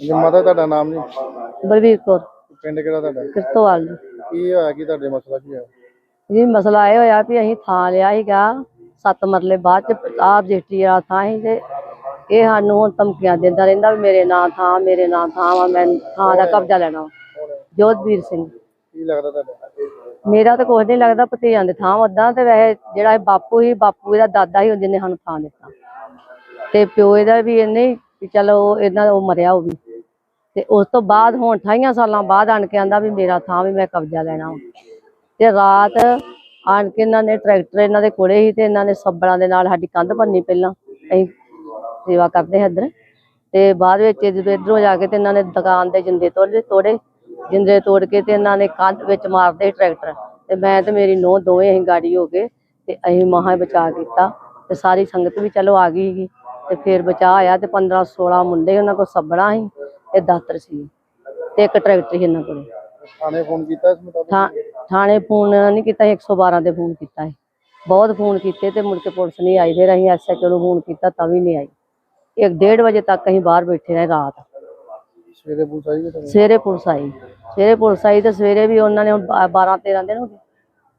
ਜੀ ਮਾਤਾ ਤੁਹਾਡਾ ਨਾਮ ਜੀ? ਬਲਵੀਰ ਕੌਰ। ਪਿੰਡ ਕਿਹੜਾ ਤੁਹਾਡਾ? ਕਿਰਤੋਵਾਲ ਜੀ। ਕੀ ਹੋਇਆ? ਕੀ ਤੁਹਾਡੇ ਮਸਲਾ ਕੀ ਹੋਇਆ? ਜੀ ਮਸਲਾ ਇਹ ਹੋਇਆ ਵੀ ਅਸੀਂ ਥਾਂ ਲਿਆ ਸੀਗਾ ਸੱਤ ਮਰਲੇ ਬਾਅਦ ਚ ਆਪ ਰਜਿਸਟਰੀ ਵਾਲਾ ਥਾਂ ਸੀ ਤੇ ਇਹ ਸਾਨੂੰ ਹੁਣ ਧਮਕੀਆਂ ਦਿੰਦਾ ਰਹਿੰਦਾ ਵੀ ਮੇਰੇ ਨਾਂ ਥਾਂ ਮੇਰੇ ਨਾਂ ਥਾਂ ਵਾ ਮੈਂ ਥਾਂ ਦਾ ਕਬਜ਼ਾ ਲੈਣਾ। ਜੋਧਵੀਰ ਸਿੰਘ। ਕੀ ਲੱਗਦਾ ਤੁਹਾਡਾ? ਮੇਰਾ ਤਾਂ ਕੁਝ ਨਹੀਂ ਲੱਗਦਾ ਭਤੀਜਾਂ ਦੇ ਥਾਂ ਉਦਾਂ ਤੇ ਵੈਸੇ ਜਿਹੜਾ ਇਹ ਬਾਪੂ ਸੀ ਬਾਪੂ ਇਹਦਾ ਦਾਦਾ ਸੀ ਜਿਹਨੇ ਸਾਨੂੰ ਥਾਂ ਦਿੱਤਾ। ਤੇ ਪਿਓ ਇਹਦਾ ਵੀ ਇਹਨੇ ਹੀ ਚਲੋ ਇਹਨਾਂ ਉਹ ਮਰਿਆ ਉਹ ਵੀ। ਤੇ ਉਸ ਤੋਂ ਬਾਅਦ ਹੁਣ 28 ਸਾਲਾਂ ਬਾਅਦ ਆਣ ਕੇ ਆਂਦਾ ਵੀ ਮੇਰਾ ਥਾਂ ਵੀ ਮੈਂ ਕਬਜ਼ਾ ਲੈਣਾ ਵਾ। ਤੇ ਰਾਤ ਆਣ ਕੇ ਇਹਨਾਂ ਨੇ ਟਰੈਕਟਰ ਇਹਨਾਂ ਦੇ ਕੋਲੇ ਸੀ ਤੇ ਇਹਨਾਂ ਨੇ ਸੱਬਲਾਂ ਦੇ ਨਾਲ ਸਾਡੀ ਕੰਧ ਭੰਨੀ ਪਹਿਲਾਂ। ਅਸੀਂ ਸੇਵਾ ਕਰਦੇ ਹਾਂ ਇੱਧਰ। ਤੇ ਬਾਅਦ ਵਿੱਚ ਜਦੋਂ ਇੱਧਰੋਂ ਜਾ ਕੇ ਤੇ ਇਹਨਾਂ ਨੇ ਦੁਕਾਨ ਦੇ ਜਿੰਦੇ ਤੋੜੇ ਤੋੜੇ। ਜਿੰਦੇ ਤੋੜ ਕੇ ਤੇ ਇਹਨਾਂ ਨੇ ਕੰਧ ਵਿੱਚ ਮਾਰਦੇ ਸੀ ਟਰੈਕਟਰ। ਤੇ ਮੈਂ ਤੇ ਮੇਰੀ ਨੂੰਹ ਦੋਵੇਂ ਅਸੀਂ ਗਾੜੀ ਹੋ ਗਏ ਤੇ ਅਸੀਂ ਮਹਾ ਬਚਾ ਕੀਤਾ। ਤੇ ਸਾਰੀ ਸੰਗਤ ਵੀ ਚਲੋ ਆ ਗਈ ਸੀਗੀ। ਤੇ ਫਿਰ ਬਚਾ ਆਇਆ ਤੇ 15 16 ਮੁੰਡੇ ਉਹਨਾਂ ਕੋਲ ਸੱਬਣਾ ਸੀ। ਤੇ ਦਾਤਰ ਸੀ। ਤੇ ਇੱਕ ਟਰੈਕਟਰ ਸੀ ਇਹਨਾਂ ਕੋਲ। ਥਾਣੇ ਫੋਨ ਕੀਤਾ ਇਸ ਮੁਤਾਬਕ? ਥਾਣੇ ਫੋਨ ਨਹੀਂ ਕੀਤਾ ਸੀ, 112 ਤੇ ਫੋਨ ਕੀਤਾ ਹੈ ਬਹੁਤ ਫੋਨ ਕੀਤੇ ਤੇ ਮੁੜ ਕੇ ਪੁਲਿਸ ਨਹੀਂ ਆਈ। ਫਿਰ ਅਸੀਂ ਐਸਐਚਓ ਨੂੰ ਫੋਨ ਕੀਤਾ ਤਾਂ ਵੀ ਨਹੀਂ ਆਈ। ਇੱਕ ਡੇਢ ਵਜੇ ਤੱਕ ਅਸੀਂ ਬਾਹਰ ਬੈਠੇ ਰਹੇ ਰਾਤ। ਸਵੇਰੇ ਪੁਲਿਸ ਆਈ ਸਵੇਰੇ ਪੁਲਿਸ ਆਈ। ਸਵੇਰੇ ਪੁਲਿਸ ਆਈ ਤੇ ਸਵੇਰੇ ਵੀ ਉਹਨਾਂ ਨੇ 12 13 ਦਿਨ ਹੋ ਗਏ।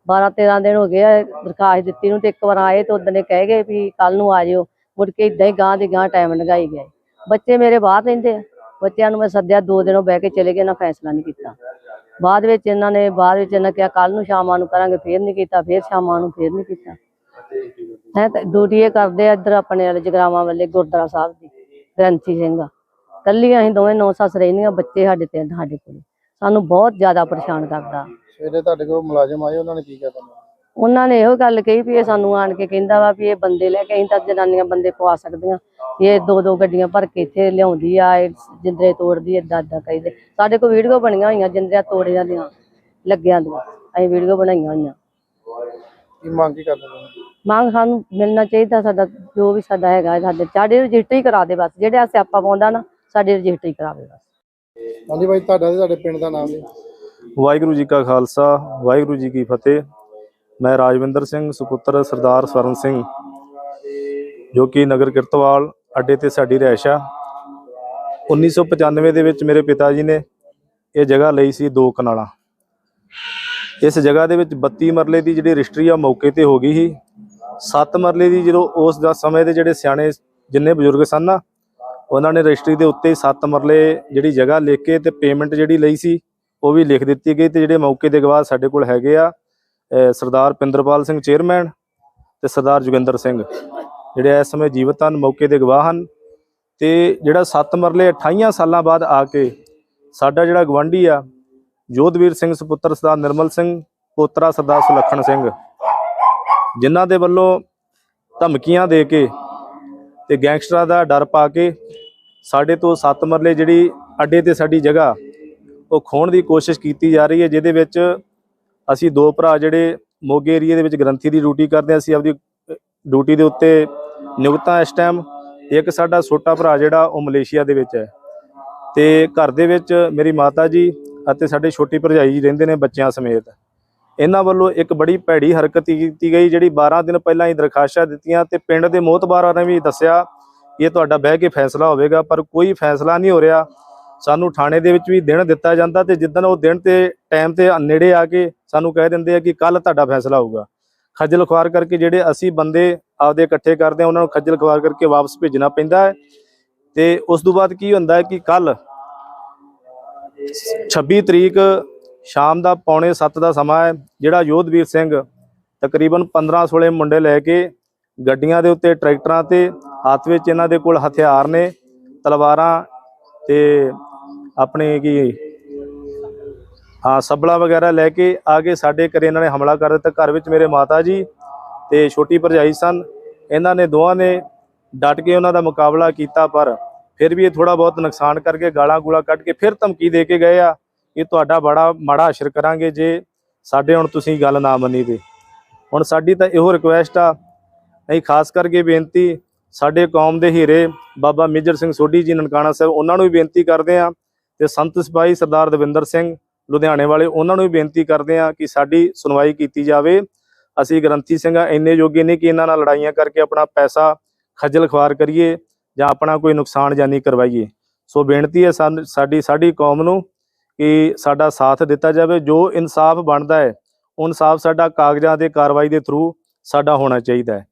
12 13 ਦਿਨ ਹੋ ਗਏ ਦਰਖਾਸਤ ਦਿੱਤੀ ਨੂੰ ਤੇ ਇੱਕ ਵਾਰ ਆਏ ਤੇ ਉਦੋਂ ਨੇ ਕਹਿ ਗਏ ਵੀ ਕੱਲ ਨੂੰ ਆ ਜਿਓ। ਮੁੜ ਕੇ ਇਦਾਂ ਹੀ ਗਾਂ ਦੀ ਗਾਂ ਟਾਈਮ ਲਗਾਈ ਗਿਆ। ਬੱਚੇ ਮੇਰੇ ਬਾਹਰ ਰਹਿੰਦੇ ਆ। ਬੱਚਿਆਂ ਨੂੰ ਮੈਂ ਸੱਦਿਆ, ਦੋ ਦਿਨੋਂ ਬਹਿ ਕੇ ਚਲੇ ਗਏ ਨਾ ਫੈਸਲਾ ਨਹੀਂ ਕੀਤਾ। ਬਾਅਦ ਵਿੱਚ ਇਹਨਾਂ ਨੇ, ਬਾਅਦ ਵਿੱਚ ਇਹਨਾਂ ਕਿਹਾ ਕੱਲ ਨੂੰ ਸ਼ਾਮਾਂ ਨੂੰ ਕਰਾਂਗੇ, ਫੇਰ ਨਹੀਂ ਕੀਤਾ, ਫੇਰ ਸ਼ਾਮਾਂ ਨੂੰ ਫੇਰ ਨਹੀਂ ਕੀਤਾ। ਹੈ ਤਾਂ ਡਿਊਟੀ ਇਹ ਕਰਦੇ ਆ, ਇੱਧਰ ਆਪਣੇ ਵਾਲੇ ਜਗਰਾਵਾਂ ਵਾਲੇ, ਗੁਰਦੁਆਰਾ ਸਾਹਿਬ ਦੀ, ਗ੍ਰੰਥੀ ਸਿੰਘ ਕੱਲੀਆਂ ਅਸੀਂ ਦੋਵੇਂ ਨੌ ਸੱਸ ਰਹਿੰਦੀਆਂ, ਬੱਚੇ ਸਾਡੇ ਤੇ ਸਾਡੇ ਕੋਲ। ਸਾਨੂੰ ਬਹੁਤ ਜ਼ਿਆਦਾ ਪਰੇਸ਼ਾਨ ਕਰਦਾ। ਸਵੇਰੇ ਤੁਹਾਡੇ ਕੋਲ ਮੁਲਾਜ਼ਮ ਆਏ, ਉਹਨਾਂ ਨੇ ਕੀ ਕਿਹਾ ਤੁਹਾਨੂੰ? ਉਹਨਾਂ ਨੇ ਇਹੋ ਗੱਲ ਕਹੀ ਵੀ ਇਹ ਸਾਨੂੰ ਆਣ ਕੇ ਕਹਿੰਦਾ ਵਾ ਵੀ ਇਹ ਬੰਦੇ ਲੈ ਕੇ ਅਸੀਂ ਤਾਂ ਜਨਾਨੀਆਂ ਬੰਦੇ ਪਵਾ ਸਕਦੀਆਂ। ਇਹ ਦੋ ਦੋ ਗੱਡੀਆਂ ਭਰ ਕੇ ਇੱਥੇ ਲਿਆਉਂਦੀ ਆ ਇਹ ਜਿੰਦਰੇ ਤੋੜਦੀ ਏਦਾਂ ਏਦਾਂ ਕਹਿੰਦੇ। ਸਾਡੇ ਕੋਲ ਵੀਡੀਓ ਬਣੀਆਂ ਹੋਈਆਂ ਜਿੰਦਰਿਆਂ ਤੋੜੀਆਂ ਦੀਆਂ ਲੱਗਿਆਂ ਦੀਆਂ। ਅਸੀਂ ਵੀਡੀਓ ਬਣਾਈਆਂ ਹੋਈਆਂ। ਕੀ ਮੰਗ ਕੀ ਕਰਦੇ ਮੰਗ ਸਾਨੂੰ ਮਿਲਣਾ ਚਾਹੀਦਾ ਸਾਡਾ ਜੋ ਵੀ ਸਾਡਾ ਹੈਗਾ ਸਾਡੇ ਸਾਡੇ ਰਜਿਸਟਰੀ ਕਰਾ ਦੇ ਬਸ। ਜਿਹੜੇ ਸਿਆਪਾ ਪਾਉਂਦਾ ਨਾ ਸਾਡੀ ਰਜਿਸਟਰੀ ਕਰਾਵੇ ਬਸ। ਹਾਂਜੀ ਬਾਈ ਤੁਹਾਡਾ ਤੇ ਤੁਹਾਡੇ ਪਿੰਡ ਦਾ ਨਾਮ ਜੀ। ਵਾਹਿਗੁਰੂ ਜੀ ਕਾ ਖਾਲਸਾ ਵਾਹਿਗੁਰੂ ਜੀ ਕੀ ਫਤਿਹ। ਮੈਂ ਰਾਜਵਿੰਦਰ ਸਿੰਘ, ਸੁਪੁੱਤਰ ਸਰਦਾਰ ਸਵਰਨ ਸਿੰਘ, ਜੋ ਕਿ ਨਗਰ ਕਿਰਤਵਾਲ ਅੱਡੇ ਤੇ ਸਾਡੀ ਰਹਿਸ਼ ਆ। 1995 ਦੇ ਵਿੱਚ ਮੇਰੇ ਪਿਤਾ ਜੀ ਨੇ ਇਹ ਜਗ੍ਹਾ ਲਈ ਸੀ ਦੋ ਕਨਾਲਾਂ। ਇਸ ਜਗ੍ਹਾ ਦੇ ਵਿੱਚ 32 ਮਰਲੇ ਦੀ ਜਿਹੜੀ ਰਜਿਸਟਰੀ ਆ ਮੌਕੇ ਤੇ ਹੋ ਗਈ ਸੀ। 7 ਮਰਲੇ ਦੀ ਜਦੋਂ ਉਸ ਦਾ ਸਮੇਂ ਦੇ ਜਿਹੜੇ ਸਿਆਣੇ ਜਿੰਨੇ ਬਜ਼ੁਰਗ ਸਨ ਨਾ, ਉਹਨਾਂ ਨੇ ਰਜਿਸਟਰੀ ਦੇ ਉੱਤੇ 7 ਮਰਲੇ ਜਿਹੜੀ ਜਗ੍ਹਾ ਲਿਖ ਕੇ ਤੇ ਪੇਮੈਂਟ ਜਿਹੜੀ ਲਈ ਸੀ, ਉਹ ਵੀ ਲਿਖ ਦਿੱਤੀ ਗਈ ਤੇ ਜਿਹੜੇ ਮੌਕੇ ਦੇ ਗਵਾਹ ਸਾਡੇ ਕੋਲ ਹੈਗੇ ਆ ਸਰਦਾਰ ਪਿੰਦਰਪਾਲ ਸਿੰਘ ਚੇਅਰਮੈਨ ਤੇ ਸਰਦਾਰ ਜੋਗਿੰਦਰ ਸਿੰਘ, ਜਿਹੜੇ ਇਸ ਸਮੇਂ ਜੀਵਤ ਹਨ, ਮੌਕੇ ਦੇ ਗਵਾਹ ਹਨ ਤੇ ਜਿਹੜਾ 7 ਮਰਲੇ 28 ਸਾਲਾਂ ਬਾਅਦ ਆ ਕੇ ਸਾਡਾ ਜਿਹੜਾ ਗਵੰਡੀ ਆ, ਜੋਧਵੀਰ ਸਿੰਘ ਸੁਪੁੱਤਰ ਸਰਦਾਰ ਨਿਰਮਲ ਸਿੰਘ, ਪੋਤਰਾ ਸਰਦਾਰ ਸੁਲੱਖਣ ਸਿੰਘ, ਜਿਨ੍ਹਾਂ ਦੇ ਵੱਲੋਂ ਧਮਕੀਆਂ ਦੇ ਕੇ ਤੇ ਗੈਂਗਸਟਰਾਂ ਦਾ ਡਰ ਪਾ ਕੇ ਸਾਡੇ ਤੋਂ 7 ਮਰਲੇ ਜਿਹੜੀ ਅੱਡੇ ਤੇ ਸਾਡੀ ਜਗ੍ਹਾ, ਉਹ ਖੋਣ ਦੀ ਕੋਸ਼ਿਸ਼ ਕੀਤੀ ਜਾ ਰਹੀ ਹੈ, ਜਿਹਦੇ ਵਿੱਚ ਅਸੀਂ ਦੋ ਭਰਾ ਜਿਹੜੇ ਮੋਗੇ ਏਰੀਏ ਦੇ ਵਿੱਚ ਗ੍ਰੰਥੀ ਦੀ ਡਿਊਟੀ ਕਰਦੇ ਹਾਂ, ਅਸੀਂ ਆਪਦੀ ਡਿਊਟੀ ਦੇ ਉੱਤੇ ਨਿਯੁਕਤਾਂ ਇਸ ਟਾਈਮ ਇੱਕ ਸਾਡਾ ਛੋਟਾ ਭਰਾ ਜਿਹੜਾ ਉਹ ਮਲੇਸ਼ੀਆ ਦੇ ਵਿੱਚ ਹੈ। ਤੇ ਘਰ ਦੇ ਵਿੱਚ ਮੇਰੀ ਮਾਤਾ ਜੀ ਅਤੇ ਸਾਡੇ ਛੋਟੀ ਭਰਜਾਈ ਜੀ ਰਹਿੰਦੇ ਨੇ ਬੱਚਿਆਂ ਸਮੇਤ। ਇਹਨਾਂ ਵੱਲੋਂ ਇੱਕ ਬੜੀ ਭੈੜੀ ਹਰਕਤ ਕੀਤੀ ਗਈ, ਜਿਹੜੀ 12 ਦਿਨ ਪਹਿਲਾਂ ਹੀ ਦਰਖਾਸਤਾਂ ਦਿੱਤੀਆਂ ਤੇ ਪਿੰਡ ਦੇ ਮੋਹਤਬਾਰਾਂ ਨੇ ਵੀ ਦੱਸਿਆ ਇਹ ਤੁਹਾਡਾ ਬਹਿ ਕੇ ਫੈਸਲਾ ਹੋਵੇਗਾ, ਪਰ ਕੋਈ ਫੈਸਲਾ ਨਹੀਂ ਹੋ ਰਿਹਾ। ਸਾਨੂੰ ਥਾਣੇ ਦੇ ਵਿੱਚ ਵੀ ਦਿਨ ਦਿੱਤਾ ਜਾਂਦਾ ਤੇ ਜਿੱਦਣ ਉਹ ਦਿਨ ਤੇ ਟਾਈਮ ਤੇ ਨੇੜੇ ਆ ਕੇ ਸਾਨੂੰ ਕਹਿ ਦਿੰਦੇ ਆ ਕਿ ਕੱਲ ਤੁਹਾਡਾ ਫੈਸਲਾ ਹੋਊਗਾ। ਖੱਜਲ ਖੁਆਰ ਕਰਕੇ ਜਿਹੜੇ ਅਸੀਂ ਬੰਦੇ ਆਪਦੇ ਇਕੱਠੇ ਕਰਦੇ ਆ, ਉਹਨਾਂ ਨੂੰ ਖੱਜਲ ਖੁਆਰ ਕਰਕੇ ਵਾਪਸ ਭੇਜਣਾ ਪੈਂਦਾ ਹੈ। ਤੇ ਉਸ ਤੋਂ ਬਾਅਦ ਕੀ ਹੁੰਦਾ ਹੈ ਕਿ ਕੱਲ 26 ਤਰੀਕ ਸ਼ਾਮ ਦਾ ਪੌਣੇ 7 ਦਾ ਸਮਾਂ ਹੈ, ਜਿਹੜਾ ਯੋਧਵੀਰ ਸਿੰਘ ਤਕਰੀਬਨ 15 16 ਮੁੰਡੇ ਲੈ ਕੇ ਗੱਡੀਆਂ ਦੇ ਉੱਤੇ ਟਰੈਕਟਰਾਂ ਤੇ, ਹੱਥ ਵਿੱਚ ਇਹਨਾਂ ਦੇ ਕੋਲ ਹਥਿਆਰ ਨੇ, ਤਲਵਾਰਾਂ ਤੇ ਆਪਣੇ ਕੀ ਹਾਂ, ਸਬਲਾ ਵਗੈਰਾ ਲੈ ਕੇ ਆ ਕੇ ਸਾਡੇ ਘਰੇ ਇਹਨਾਂ ਨੇ ਹਮਲਾ ਕਰ ਦਿੱਤਾ। ਘਰ ਵਿੱਚ ਮੇਰੇ ਮਾਤਾ ਜੀ ਤੇ ਛੋਟੀ ਭਰਜਾਈ ਸਨ। ਇਹਨਾਂ ਨੇ ਦੋਵਾਂ ਨੇ ਡਟ ਕੇ ਉਹਨਾਂ ਦਾ ਮੁਕਾਬਲਾ ਕੀਤਾ, ਪਰ ਫਿਰ ਵੀ ਇਹ ਥੋੜਾ ਬਹੁਤ ਨੁਕਸਾਨ ਕਰਕੇ ਗਾਲਾਂ ਗੂਲਾ ਕੱਢ ਕੇ ਫਿਰ ਧਮਕੀ ਦੇ ਕੇ ਗਏ ਆ। ਕਿ ਤੁਹਾਡਾ ਬੜਾ ਮਾੜਾ ਅਸਰ ਕਰਾਂਗੇ ਜੇ ਸਾਡੇ ਹੁਣ ਤੁਸੀਂ ਗੱਲ ਨਾ ਮੰਨੀ ਤੇ ਹੁਣ ਸਾਡੀ ਤਾਂ ਇਹੋ ਰਿਕੁਐਸਟ ਆ। ਅਸੀਂ ਖਾਸ ਕਰਕੇ ਬੇਨਤੀ ਸਾਡੇ ਕੌਮ ਦੇ ਹੀਰੇ ਬਾਬਾ ਮੇਜਰ ਸਿੰਘ ਸੋਢੀ ਜੀ, ਨਨਕਾਣਾ ਸਾਹਿਬ, ਉਹਨਾਂ ਨੂੰ ਵੀ ਬੇਨਤੀ ਕਰਦੇ ਆ ਤੇ ਸੰਤ ਸਿਪਾਹੀ ਸਰਦਾਰ ਦਵਿੰਦਰ ਸਿੰਘ ਲੁਧਿਆਣੇ ਵਾਲੇ ਉਹਨਾਂ ਨੂੰ ਵੀ ਬੇਨਤੀ ਕਰਦੇ ਆ ਕਿ ਸਾਡੀ ਸੁਣਵਾਈ ਕੀਤੀ ਜਾਵੇ। ਅਸੀਂ ਗ੍ਰੰਥੀ ਸਿੰਘ ਆ, ਇੰਨੇ ਯੋਗੇ ਨਹੀਂ ਕਿ ਇਹਨਾਂ ਨਾਲ ਲੜਾਈਆਂ ਕਰਕੇ ਆਪਣਾ ਪੈਸਾ ਖੱਜਲ ਖਵਾਰ ਕਰੀਏ ਜਾਂ ਆਪਣਾ ਕੋਈ ਨੁਕਸਾਨ ਜਾਨੀ ਕਰਵਾਈਏ। ਸੋ ਬੇਨਤੀ ਹੈ ਸਾਨ- ਸਾਡੀ ਸਾਡੀ ਕੌਮ ਨੂੰ ਕਿ ਸਾਡਾ ਸਾਥ ਦਿੱਤਾ ਜਾਵੇ। ਜੋ ਇਨਸਾਫ ਬਣਦਾ ਹੈ ਉਹ ਇਨਸਾਫ ਸਾਡਾ ਕਾਗਜ਼ਾਂ ਦੇ ਕਾਰਵਾਈ ਦੇ ਥਰੂ ਸਾਡਾ ਹੋਣਾ ਚਾਹੀਦਾ ਹੈ।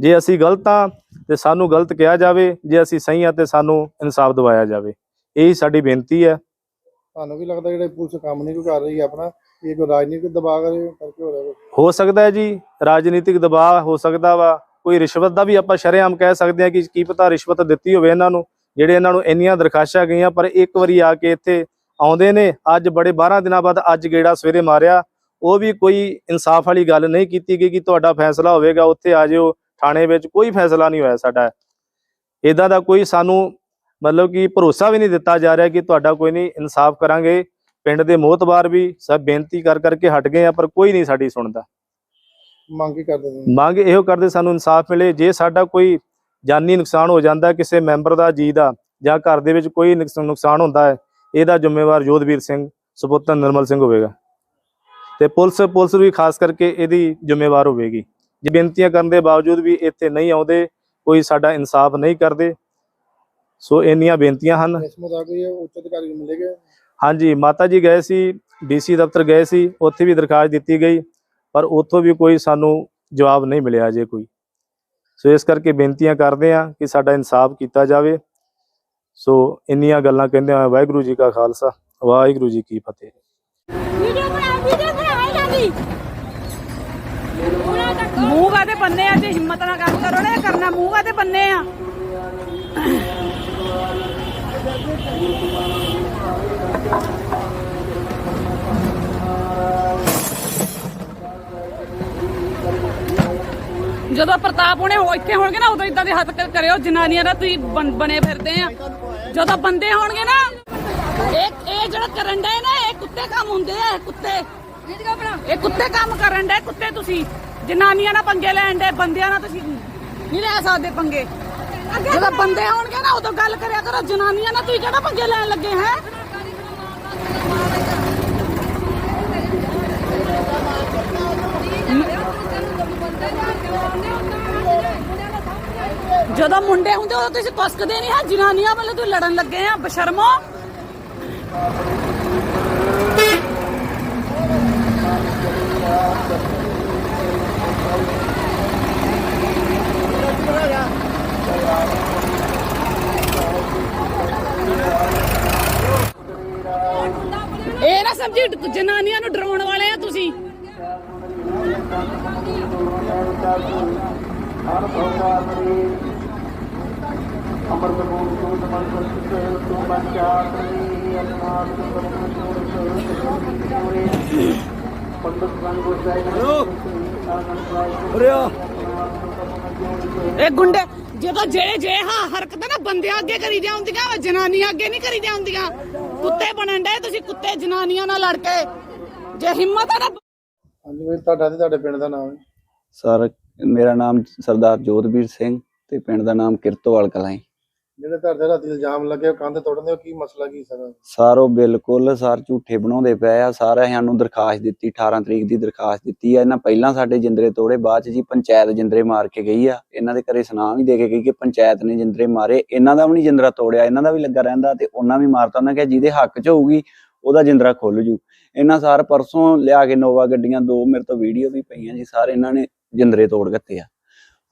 ਜੇ ਅਸੀਂ ਗਲਤ ਹਾਂ ਤੇ ਸਾਨੂੰ ਗਲਤ ਕਿਹਾ ਜਾਵੇ, ਜੇ ਅਸੀਂ ਸਹੀ ਹਾਂ ਤੇ ਸਾਨੂੰ ਇਨਸਾਫ ਦਿਵਾਇਆ ਜਾਵੇ। ਇਹੀ ਸਾਡੀ ਬੇਨਤੀ ਹੈ। ਤੁਹਾਨੂੰ ਕੀ ਲੱਗਦਾ ਜਿਹੜੇ ਪੁਲਿਸ ਕੰਮ ਨਹੀਂ ਕਰ ਰਹੀ ਆਪਣਾ? ਇਹ ਕੋਈ ਰਾਜਨੀਤਿਕ ਦਬਾਅ ਕਰੇ ਕਰਕੇ ਹੋ ਰਿਹਾ? ਹੋ ਸਕਦਾ ਹੈ ਜੀ ਰਾਜਨੀਤਿਕ ਦਬਾਅ ਹੋ ਸਕਦਾ ਵਾ। ਕੋਈ ਰਿਸ਼ਵਤ ਦਾ ਵੀ ਆਪਾਂ ਸ਼ਰੇਆਮ ਕਹਿ ਸਕਦੇ ਹਾਂ ਕਿ ਕੀ ਪਤਾ ਰਿਸ਼ਵਤ ਦਿੱਤੀ ਹੋਵੇ ਇਹਨਾਂ ਨੂੰ। ਜਿਹੜੇ ਇਹਨਾਂ ਨੂੰ ਇੰਨੀਆਂ ਦਰਖਾਸ਼ਾਂ ਗਈਆਂ ਪਰ ਇੱਕ ਵਾਰੀ ਆ ਕੇ ਇੱਥੇ ਆਉਂਦੇ ਨੇ। ਅੱਜ ਬੜੇ 12 ਦਿਨਾਂ ਬਾਅਦ ਅੱਜ ਗੇੜਾ ਸਵੇਰੇ ਮਾਰਿਆ। ਉਹ ਵੀ ਕੋਈ ਇਨਸਾਫ ਵਾਲੀ ਗੱਲ ਨਹੀਂ ਕੀਤੀ ਗਈ ਕਿ ਤੁਹਾਡਾ ਫੈਸਲਾ ਹੋਵੇਗਾ ਉੱਥੇ ਆ ਜਿਓ ਥਾਣੇ ਵਿੱਚ ਕੋਈ ਫੈਸਲਾ ਨਹੀਂ ਹੋਇਆ ਸਾਡਾ। ਇਦਾਂ ਦਾ ਕੋਈ ਸਾਨੂੰ ਮਤਲਬ ਕਿ ਭਰੋਸਾ ਵੀ ਨਹੀਂ ਦਿੱਤਾ ਜਾ ਰਿਹਾ ਕਿ ਤੁਹਾਡਾ ਕੋਈ ਨਹੀਂ ਇਨਸਾਫ ਕਰਾਂਗੇ। ਪਿੰਡ ਦੇ ਮੋਹਤਬਾਰ ਵੀ ਸਭ ਬੇਨਤੀ ਕਰ ਕਰਕੇ ਹਟ ਗਏ ਆ ਪਰ ਕੋਈ ਨਹੀਂ ਸਾਡੀ ਸੁਣਦਾ। ਮੰਗ ਕੀ ਕਰਦੇ ਮੰਗ ਇਹੋ ਕਰਦੇ ਸਾਨੂੰ ਇਨਸਾਫ ਮਿਲੇ। ਜੇ ਸਾਡਾ ਕੋਈ ਜਾਨੀ ਨੁਕਸਾਨ ਹੋ ਜਾਂਦਾ ਕਿਸੇ ਮੈਂਬਰ ਦਾ ਜੀ ਦਾ ਜਾਂ ਘਰ ਦੇ ਵਿੱਚ ਕੋਈ ਨੁਕਸ- ਨੁਕਸਾਨ ਹੁੰਦਾ ਹੈ ਇਹਦਾ ਜ਼ਿੰਮੇਵਾਰ ਜੋਧਵੀਰ ਸਿੰਘ ਸੁਪੁੱਤਰ ਨਿਰਮਲ ਸਿੰਘ ਹੋਵੇਗਾ। ਤੇ ਪੁਲਿਸ ਪੁਲਿਸ ਵੀ ਖਾਸ ਕਰਕੇ ਇਹਦੀ ਜ਼ਿੰਮੇਵਾਰ ਹੋਵੇਗੀ। ਜੇ ਬੇਨਤੀਆਂ ਕਰਨ ਦੇ ਬਾਵਜੂਦ ਵੀ ਇੱਥੇ ਨਹੀਂ ਆਉਂਦੇ ਕੋਈ ਸਾਡਾ ਇਨਸਾਫ ਨਹੀਂ ਕਰਦੇ ਸੋ ਇੰਨੀਆਂ ਬੇਨਤੀਆਂ ਹਨ। ਇਸ ਕੋਈ ਉੱਚ ਅਧਿਕਾਰੀ ਨੂੰ ਮਿਲੇਗਾ ਹਾਂਜੀ ਮਾਤਾ ਜੀ ਗਏ ਸੀ ਡੀਸੀ ਦਫ਼ਤਰ ਗਏ ਸੀ ਉੱਥੇ ਵੀ ਦਰਖਾਸਤ ਦਿੱਤੀ ਗਈ ਪਰ ਉੱਥੋਂ ਵੀ ਕੋਈ ਸਾਨੂੰ ਜਵਾਬ ਨਹੀਂ ਮਿਲਿਆ ਜੇ ਕੋਈ। ਸੋ ਇਸ ਕਰਕੇ ਬੇਨਤੀਆਂ ਕਰਦੇ ਆ ਕਿ ਸਾਡਾ ਇਨਸਾਫ ਕੀਤਾ ਜਾਵੇ। ਸੋ ਇੰਨੀਆਂ ਗੱਲਾਂ ਕਹਿੰਦੇ ਆ ਵਾਹਿਗੁਰੂ ਜੀ ਕਾ ਖਾਲਸਾ ਵਾਹਿਗੁਰੂ ਜੀ ਕੀ ਫਤਿਹ। ਵੀਡੀਓ ਬਣਾ ਵੀਡੀਓ ਮੂੰਹ ਵਾਦੇ ਬੰਨੇ ਆ ਜੇ ਹਿੰਮਤ ਨਾਲ ਕੰਮ ਕਰੋ ਨਾ ਕਰਨਾ ਮੂੰਹ ਵਾਦੇ ਬੰਨੇ ਆ। ਜਦੋਂ ਪ੍ਰਤਾਪ ਹੋਣੇ ਹੋ ਇੱਥੇ ਹੋਣਗੇ ਨਾ, ਉਦੋਂ ਇਦਾਂ ਦੇ ਹੱਥ ਕਰਿਓ, ਜਨਾਨੀਆਂ ਦਾ ਤੁਸੀਂ ਬਣ- ਬਣੇ ਫਿਰਦੇ ਆ। ਜਦੋਂ ਬੰਦੇ ਹੋਣਗੇ ਨਾ, ਇਹ ਇਹ ਜਿਹੜਾ ਕਰਨ ਡਏ ਨਾ, ਇਹ ਕੁੱਤੇ ਕੰਮ ਹੁੰਦੇ ਆ, ਇਹ ਕੁੱਤੇ। ਇਹ ਕੁੱਤੇ ਕੰਮ ਕਰਨ ਦੇ ਕੁੱਤੇ ਤੁਸੀਂ। ਜਨਾਨੀਆਂ ਨਾਲ ਪੰਗੇ ਲੈਣ ਦੇ ਬੰਦਿਆਂ ਨਾਲ ਤੁਸੀਂ ਨਹੀਂ ਲੈ ਸਕਦੇ ਪੰਗੇ। ਜਦੋਂ ਬੰਦੇ ਹੋਣਗੇ ਨਾ, ਉਦੋਂ ਗੱਲ ਕਰਿਆ ਕਰੋ। ਜਨਾਨੀਆਂ ਨਾਲ ਤੁਸੀਂ ਕਿਹੜਾ ਪੰਗੇ ਲੈਣ ਲੱਗੇ, ਹੈ? ਜਦੋਂ ਮੁੰਡੇ ਹੁੰਦੇ, ਉਦੋਂ ਤੁਸੀਂ ਕੁਸਕਦੇ ਨਹੀਂ, ਹੈ? ਜਨਾਨੀਆਂ ਵੱਲੋਂ ਤੁਸੀਂ ਲੜਨ ਲੱਗੇ ਆ। ਬਸ਼ਰਮੋ। ਇਹ ਨਾ ਸਮਝੀ ਜਨਾਨੀਆਂ ਨੂੰ ਡਰਾਉਣ ਵਾਲੇ ਆ ਤੁਸੀਂ। ਇਹ ਗੁੰਡੇ ਜਦੋਂ ਜਿਹੜੇ ਜੇ ਹਾਂ ਹਰਕਤਾਂ ਨਾ ਬੰਦਿਆਂ ਅੱਗੇ ਕਰੀ ਜਾਂਦੀਆਂ ਵਾ ਜਨਾਨੀਆਂ ਅੱਗੇ ਨਹੀਂ ਕਰੀ ਜਾਂਦੀਆਂ ਕੁੱਤੇ ਬਣਨ ਦੇ ਤੁਸੀਂ ਕੁੱਤੇ ਜਨਾਨੀਆਂ ਨਾਲ ਲੜ ਕੇ। ਜੇ ਹਿੰਮਤ ਆ ਨਾ ਹਾਂਜੀ ਵੀ ਤੁਹਾਡਾ ਤੇ ਤੁਹਾਡੇ ਪਿੰਡ ਦਾ ਨਾਮ ਹੈ। ਸਰ ਮੇਰਾ ਨਾਮ ਸਰਦਾਰ ਜੋਧਵੀਰ ਸਿੰਘ ਤੇ ਪਿੰਡ ਦਾ ਨਾਮ ਕਿਰਤੋਵਾਲ ਕਲਾਂ ਜਿਹੜੇ ਤੁਹਾਡੇ ਰਾਤੀ ਇਲਜ਼ਾਮ ਲੱਗੇ, ਉਹ ਕੰਧ ਤੋੜਨ ਕੀ ਮਸਲਾ, ਕੀ ਸਰ ਸਰ, ਉਹ ਬਿਲਕੁਲ ਸਰ, ਝੂਠੇ ਬਣਾਉਂਦੇ ਪਏ ਆ। ਸਾਰਾ ਸਾਨੂੰ ਦਰਖਾਸਤ ਦਿੱਤੀ 18 ਤਰੀਕ ਦੀ ਦਰਖਾਸਤ ਦਿੱਤੀ ਆ। ਇਹਨਾਂ ਪਹਿਲਾਂ ਸਾਡੇ ਜਿੰਦਰੇ ਤੋੜੇ, ਬਾਅਦ ਚ ਜੀ ਪੰਚਾਇਤ ਜਿੰਦਰੇ ਮਾਰ ਕੇ ਗਈ ਆ। ਇਹਨਾਂ ਦੇ ਘਰੇ ਸੁਨਾਮ ਵੀ ਦੇ ਕੇ ਗਈ ਕਿ ਪੰਚਾਇਤ ਨੇ ਜਿੰਦਰੇ ਮਾਰੇ। ਇਹਨਾਂ ਦਾ ਵੀ ਨਹੀਂ ਜਿੰਦਰਾ ਤੋੜਿਆ, ਇਹਨਾਂ ਦਾ ਵੀ ਲੱਗਾ ਰਹਿੰਦਾ ਤੇ ਉਹਨਾਂ ਵੀ ਮਾਰਤਾ। ਉਹਨਾਂ ਕਿਹਾ ਜਿਹਦੇ ਹੱਕ ਚ ਹੋਊਗੀ, ਉਹਦਾ ਜਿੰਦਰਾ ਖੁੱਲ ਜੂ। ਇਹਨਾਂ ਸਾਰ, ਪਰਸੋਂ ਲਿਆ ਕੇ ਨੋਵਾ ਗੱਡੀਆਂ ਦੋ, ਮੇਰੇ ਤੋਂ ਵੀਡੀਓ ਵੀ ਪਈਆਂ ਜੀ। ਸਾਰੇ, ਇਹਨਾਂ ਨੇ ਜਿੰਦਰੇ ਤੋੜ ਦਿੱਤੇ ਆ।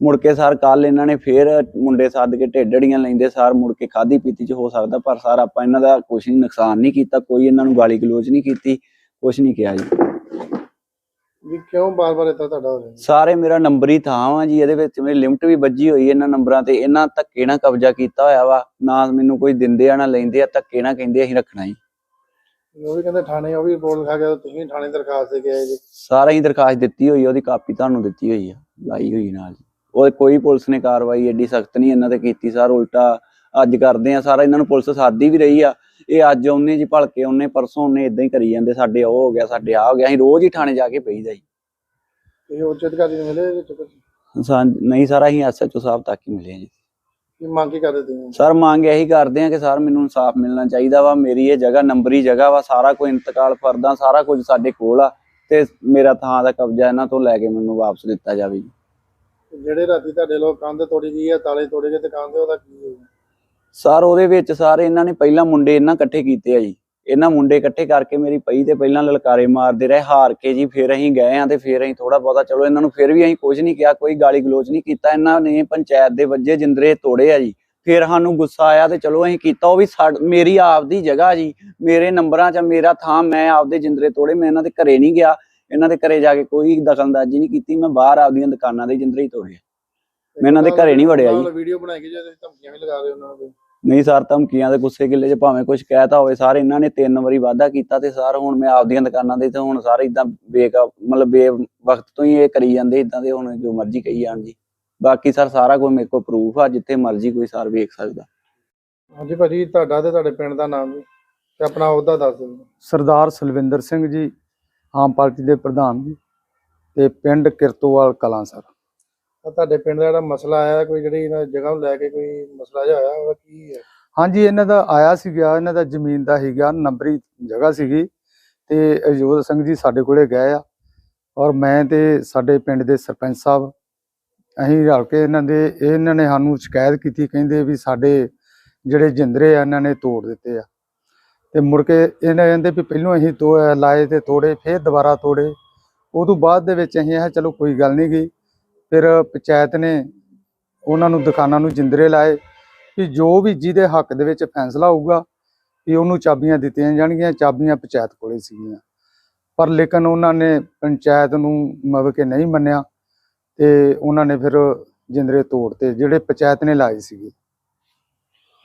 ਮੁੜ ਕੇ ਸਰ ਕੱਲ ਇਹਨਾਂ ਨੇ ਫੇਰ ਮੁੰਡੇ ਸੱਦ ਕੇ ਢੇਡੜੀਆਂ ਲੈਂਦੇ ਸਾਰ ਮੁੜ ਕੇ ਖਾਦੀ ਪੀਤੀ ਚ ਹੋ ਸਕਦਾ ਪਰ ਸਰ ਆਪਾਂ ਇਹਨਾਂ ਦਾ ਕੁਛ ਨਹੀਂ ਨੁਕਸਾਨ ਨਹੀਂ ਕੀਤਾ ਕੋਈ ਇਹਨਾਂ ਨੂੰ ਗਾਲੀ ਗਲੋਚ ਨਹੀਂ ਕੀਤੀ ਕੁਛ ਨਹੀਂ ਕਿਹਾ ਜੀ। ਵੀ ਕਿਉਂ ਬਾਰ-ਬਾਰ ਇਦਾਂ ਤੁਹਾਡਾ ਹੋ ਰਿਹਾ ਸਾਰੇ ਮੇਰਾ ਨੰਬਰ ਹੀ ਥਾਂ ਵਾ ਜੀ ਇਹਦੇ ਵਿੱਚ ਮੇਰੀ ਲਿਮਟ ਵੀ ਵੱਜੀ ਹੋਈ ਹੈ ਇਹਨਾਂ ਨੰਬਰਾਂ ਤੇ ਇਹਨਾਂ ਧੱਕੇ ਨਾਲ ਕਬਜ਼ਾ ਕੀਤਾ ਹੋਇਆ ਵਾ ਨਾ ਮੈਨੂੰ ਕੋਈ ਦਿੰਦੇ ਆ ਨਾ ਲੈਂਦੇ ਆ ਧੱਕੇ ਨਾਲ ਕਹਿੰਦੇ ਅਸੀਂ ਰੱਖਣਾ ਜੀ। ਉਹ ਵੀ ਕਹਿੰਦੇ ਥਾਣੇ ਉਹ ਵੀ ਰਿਪੋਰਟ ਲਿਖਾ ਗਿਆ ਤੁਸੀਂ ਥਾਣੇ ਦਰਖਾਸਤ ਦੇ ਕੇ ਆਏ ਜੀ। ਸਾਰਾ ਹੀ ਦਰਖਾਸਤ ਦਿੱਤੀ ਹੋਈ ਆ ਉਹਦੀ ਕਾਪੀ ਤੁਹਾਨੂੰ ਦਿੱਤੀ ਹੋਈ ਆ ਲਾਈ ਹੋਈ ਨਾਲ ਜੀ। ਉਹ ਕੋਈ ਪੁਲਿਸ ਨੇ ਕਾਰਵਾਈ ਐਡੀ ਸਖਤ ਨਹੀਂ ਇਹਨਾਂ ਤੇ ਕੀਤੀ ਸਰ ਉਲਟਾ ਅੱਜ ਕਰਦੇ ਆ ਸਾਰਾ ਇਹਨਾਂ ਨੂੰ ਪੁਲਿਸ ਸਾਦੀ ਵੀ ਰਹੀ ਆ। ਇਹ ਅੱਜ ਉਹਨੇ ਜੀ ਭਲਕੇ ਉਹਨੇ ਪਰਸੋਂ ਉਹਨੇ ਇਦਾਂ ਹੀ ਕਰੀ ਜਾਂਦੇ ਸਾਡੇ ਉਹ ਹੋ ਗਿਆ ਸਾਡੇ ਆ ਹੋ ਗਿਆ ਅਸੀਂ ਰੋਜ਼ ਹੀ ਥਾਣੇ ਜਾ ਕੇ ਪਈਦਾ ਜੀ। ਇਹ ਉੱਚ ਅਧਿਕਾਰੀ ਨੂੰ ਮਿਲੇ ਇਹਦੇ ਚ? ਸਾਂ ਨਹੀਂ ਸਾਰਾ ਅਸੀਂ ਐਸਐਚਓ ਸਾਹਿਬ ਤੱਕ ਹੀ ਮਿਲੇ ਜੀ। ਕੀ ਮੰਗ ਕੀ ਕਰਦੇ ਤੁਸੀਂ? ਸਰ ਮੰਗ ਇਹੀ ਕਰਦੇ ਆ ਕਿ ਸਰ ਮੈਨੂੰ ਇਨਸਾਫ ਮਿਲਣਾ ਚਾਹੀਦਾ ਵਾ ਮੇਰੀ ਇਹ ਜਗ੍ਹਾ ਨੰਬਰੀ ਜਗ੍ਹਾ ਵਾ ਸਾਰਾ ਕੋਈ ਇੰਤਕਾਲ ਫਰਦਾ ਸਾਰਾ ਕੁਝ ਸਾਡੇ ਕੋਲ ਆ ਤੇ ਮੇਰਾ ਥਾਂ ਦਾ ਕਬਜ਼ਾ ਇਹਨਾਂ ਤੋਂ ਲੈ ਕੇ ਮੈਨੂੰ ਵਾਪਸ ਦਿੱਤਾ ਜਾਵੇ ਜੀ। ਜਿਹੜੇ ਰਾਤੀ ਤੁਹਾਡੇ ਲੋਕ ਕੰਧ ਤੋੜੀ ਗਈ ਹੈ ਤਾਲੇ ਤੋੜੇ ਗਏ ਦੁਕਾਨ ਦੇ ਉਹਦਾ ਕੀ ਹੋਇਆ ਸਰ, ਉਹਦੇ ਵਿੱਚ ਸਾਰੇ, ਇਹਨਾਂ ਨੇ ਪਹਿਲਾਂ ਮੁੰਡੇ ਇਹਨਾਂ ਇਕੱਠੇ ਕੀਤੇ ਆ ਜੀ। ਇਹਨਾਂ ਮੁੰਡੇ ਇਕੱਠੇ ਕਰਕੇ ਮੇਰੀ ਪਈ ਤੇ ਪਹਿਲਾਂ ਲਲਕਾਰੇ ਮਾਰਦੇ ਰਹੇ, ਹਾਰ ਕੇ ਜੀ, ਫਿਰ ਅਸੀਂ ਗਏ ਆ ਤੇ ਫਿਰ ਅਸੀਂ ਥੋੜਾ ਬਹੁਤਾ, ਚਲੋ ਇਹਨਾਂ ਨੂੰ ਫਿਰ ਵੀ ਅਸੀਂ ਕੁਝ ਨਹੀਂ ਕਿਹਾ, ਕੋਈ ਗਾਲੀ ਗਲੋਚ ਨਹੀਂ ਕੀਤਾ। ਇਹਨਾਂ ਨੇ ਪੰਚਾਇਤ ਦੇ ਵੱਜੇ ਜਿੰਦਰੇ ਤੋੜੇ ਆ ਜੀ। ਫਿਰ ਸਾਨੂੰ ਗੁੱਸਾ ਆਇਆ ਤੇ ਚਲੋ ਅਸੀਂ ਕੀਤਾ, ਉਹ ਵੀ ਸਾਡ- ਮੇਰੀ ਆਪਦੀ ਜਗ੍ਹਾ ਜੀ। ਮੇਰੇ ਨੰਬਰਾਂ 'ਚ, ਮੇਰਾ ਥਾਂ, ਮੈਂ ਆਪਦੇ ਜਿੰਦਰੇ ਤੋੜੇ, ਮੈਂ ਇਹਨਾਂ ਦੇ ਘਰੇ ਨਹੀਂ ਗਿਆ। ਇਹਨਾਂ ਦੇ ਘਰੇ ਜਾ ਕੇ ਕੋਈ ਦਖਲਅੰਦਾਜ਼ੀ ਨਹੀਂ ਕੀਤੀ ਮੈਂ ਬਾਹਰ ਆਪਦੀਆਂ ਦੁਕਾਨਾਂ ਦੇ ਜਿੰਦਰੇ ਹੀ ਤੋੜੇ ਮੈਂ ਇਹਨਾਂ ਦੇ ਘਰੇ ਨਹੀਂ ਵੜਿਆ ਜੀ। ਵੀਡੀਓ ਬਣਾਈ ਗਈ ਜੇ ਧਮਕੀਆਂ ਵੀ ਲਗਾ ਰਹੇ ਉਹਨਾਂ ਨੂੰ ਨਹੀਂ ਸਰ ਧਮਕੀਆਂ ਦੇ ਗੁੱਸੇ ਗਿੱਲੇ 'ਚ ਭਾਵੇਂ ਕੁਝ ਕਹਿਤਾ ਹੋਵੇ ਸਰ ਇਹਨਾਂ ਨੇ ਤਿੰਨ ਵਾਰੀ ਵਾਅਦਾ ਕੀਤਾ ਤੇ ਸਰ ਹੁਣ ਮੈਂ ਆਪਦੀਆਂ ਦੁਕਾਨਾਂ ਦੇ ਤੇ ਹੁਣ ਸਾਰੇ ਇਦਾਂ ਬੇਕ ਮਤਲਬ ਬੇ ਵਕਤ ਤੋਂ ਹੀ ਇਹ ਕਰੀ ਜਾਂਦੇ ਇਦਾਂ ਦੇ ਹੁਣ ਜੋ ਮਰਜ਼ੀ ਕਹੀ ਜਾਣ ਜੀ। ਬਾਕੀ ਸਰ ਸਾਰਾ ਕੁਝ ਮੇਰੇ ਕੋਲ ਪ੍ਰੂਫ ਆ ਜਿੱਥੇ ਮਰਜ਼ੀ ਕੋਈ ਸਰ ਵੇਖ ਸਕਦਾ। ਹਾਂਜੀ ਭਾਜੀ ਤੁਹਾਡਾ ਤੇ ਤੁਹਾਡੇ ਪਿੰਡ ਦਾ ਨਾਮ ਜੀ ਤੇ ਆਪਣਾ ਅਹੁਦਾ ਦੱਸ ਦਿਓ। ਸਰਦਾਰ ਸਲਵਿੰਦਰ ਸਿੰਘ ਜੀ ਆਮ ਪਾਰਟੀ ਦੇ ਪ੍ਰਧਾਨ ਜੀ ਤੇ ਪਿੰਡ ਕਿਰਤੋਵਾਲ ਕਲਾਂ ਸਰ। ਤਾਂ ਤੁਹਾਡੇ ਪਿੰਡ ਦਾ ਜਿਹੜਾ ਮਸਲਾ ਆਇਆ ਕੋਈ ਜਿਹੜੀ ਇਹਨਾਂ ਜਗ੍ਹਾ ਨੂੰ ਲੈ ਕੇ ਕੋਈ ਮਸਲਾ ਜਿਹਾ ਹੋਇਆ ਉਹ ਕੀ ਹੈ? ਹਾਂਜੀ ਇਹਨਾਂ ਦਾ ਆਇਆ ਸੀਗਾ ਇਹਨਾਂ ਦਾ ਜ਼ਮੀਨ ਦਾ ਸੀਗਾ ਨੰਬਰੀ ਜਗ੍ਹਾ ਸੀਗੀ ਤੇ ਅਜੋਤ ਸਿੰਘ ਜੀ ਸਾਡੇ ਕੋਲੇ ਗਏ ਆ ਔਰ ਮੈਂ ਤੇ ਸਾਡੇ ਪਿੰਡ ਦੇ ਸਰਪੰਚ ਸਾਹਿਬ ਅਸੀਂ ਰਲ ਕੇ ਇਹਨਾਂ ਦੇ ਇਹਨਾਂ ਨੇ ਸਾਨੂੰ ਸ਼ਿਕਾਇਤ ਕੀਤੀ ਕਹਿੰਦੇ ਵੀ ਸਾਡੇ ਜਿਹੜੇ ਜਿੰਦਰੇ ਆ ਇਹਨਾਂ ਨੇ ਤੋੜ ਦਿੱਤੇ ਆ। ਤੇ ਮੁੜ ਕੇ ਇਹਨਾਂ ਕਹਿੰਦੇ ਵੀ ਪਹਿਲੋਂ ਅਸੀਂ ਤੋ ਲਾਏ ਤੇ ਤੋੜੇ, ਫਿਰ ਦੁਬਾਰਾ ਤੋੜੇ। ਉਦੋਂ ਬਾਅਦ ਦੇ ਵਿੱਚ ਅਸੀਂ ਇਹ ਚਲੋ ਕੋਈ ਗੱਲ ਨਹੀਂ ਗਈ। ਫਿਰ ਪੰਚਾਇਤ ਨੇ ਉਹਨਾਂ ਨੂੰ, ਦੁਕਾਨਾਂ ਨੂੰ ਜਿੰਦਰੇ ਲਾਏ ਕਿ ਜੋ ਵੀ ਜਿਹਦੇ ਹੱਕ ਦੇ ਵਿੱਚ ਫੈਸਲਾ ਹੋਊਗਾ ਕਿ ਉਹਨੂੰ ਚਾਬੀਆਂ ਦਿੱਤੀਆਂ ਜਾਣਗੀਆਂ, ਚਾਬੀਆਂ ਪੰਚਾਇਤ ਕੋਲੇ ਸੀਗੀਆਂ। ਪਰ ਲੇਕਿਨ ਉਹਨਾਂ ਨੇ ਪੰਚਾਇਤ ਨੂੰ ਮਤਲਬ ਕਿ ਨਹੀਂ ਮੰਨਿਆ ਤੇ ਉਹਨਾਂ ਨੇ ਫਿਰ ਜਿੰਦਰੇ ਤੋੜਤੇ, ਜਿਹੜੇ ਪੰਚਾਇਤ ਨੇ ਲਾਏ ਸੀਗੇ।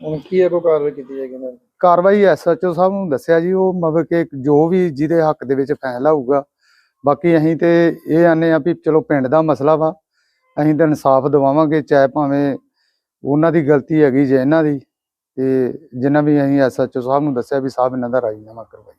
ਹੁਣ ਕੀ ਹੈ, ਕੋਈ ਕਾਰਵਾਈ ਕੀਤੀ ਜਾਏਗੀ ਇਹਨਾਂ ਕਾਰਵਾਈ ਐਸਐਚਓ ਸਾਹਿਬ ਨੂੰ ਦੱਸਿਆ ਜੀ, ਉਹ ਮਤਲਬ ਕਿ ਜੋ ਵੀ ਜਿਹਦੇ ਹੱਕ ਦੇ ਵਿੱਚ ਫੈਸਲਾ ਹੋਊਗਾ। ਬਾਕੀ ਅਸੀਂ ਤੇ ਇਹ ਆਨੇ ਆ ਵੀ ਚਲੋ ਪਿੰਡ ਦਾ ਮਸਲਾ ਵਾ, ਅਸੀਂ ਤਾਂ ਇਨਸਾਫ ਦਿਵਾਵਾਂਗੇ, ਚਾਹੇ ਭਾਵੇਂ ਉਹਨਾਂ ਦੀ ਗਲਤੀ ਹੈਗੀ ਜੇ ਇਹਨਾਂ ਦੀ। ਤੇ ਜਿੰਨਾ ਵੀ ਅਸੀਂ ਐਸਐਚਓ ਸਾਹਿਬ ਨੂੰ ਦੱਸਿਆ ਵੀ ਸਾਹਿਬ ਇਹਨਾਂ ਦਾ ਰਾਜੀਨਾਮਾ ਕਰਵਾਈ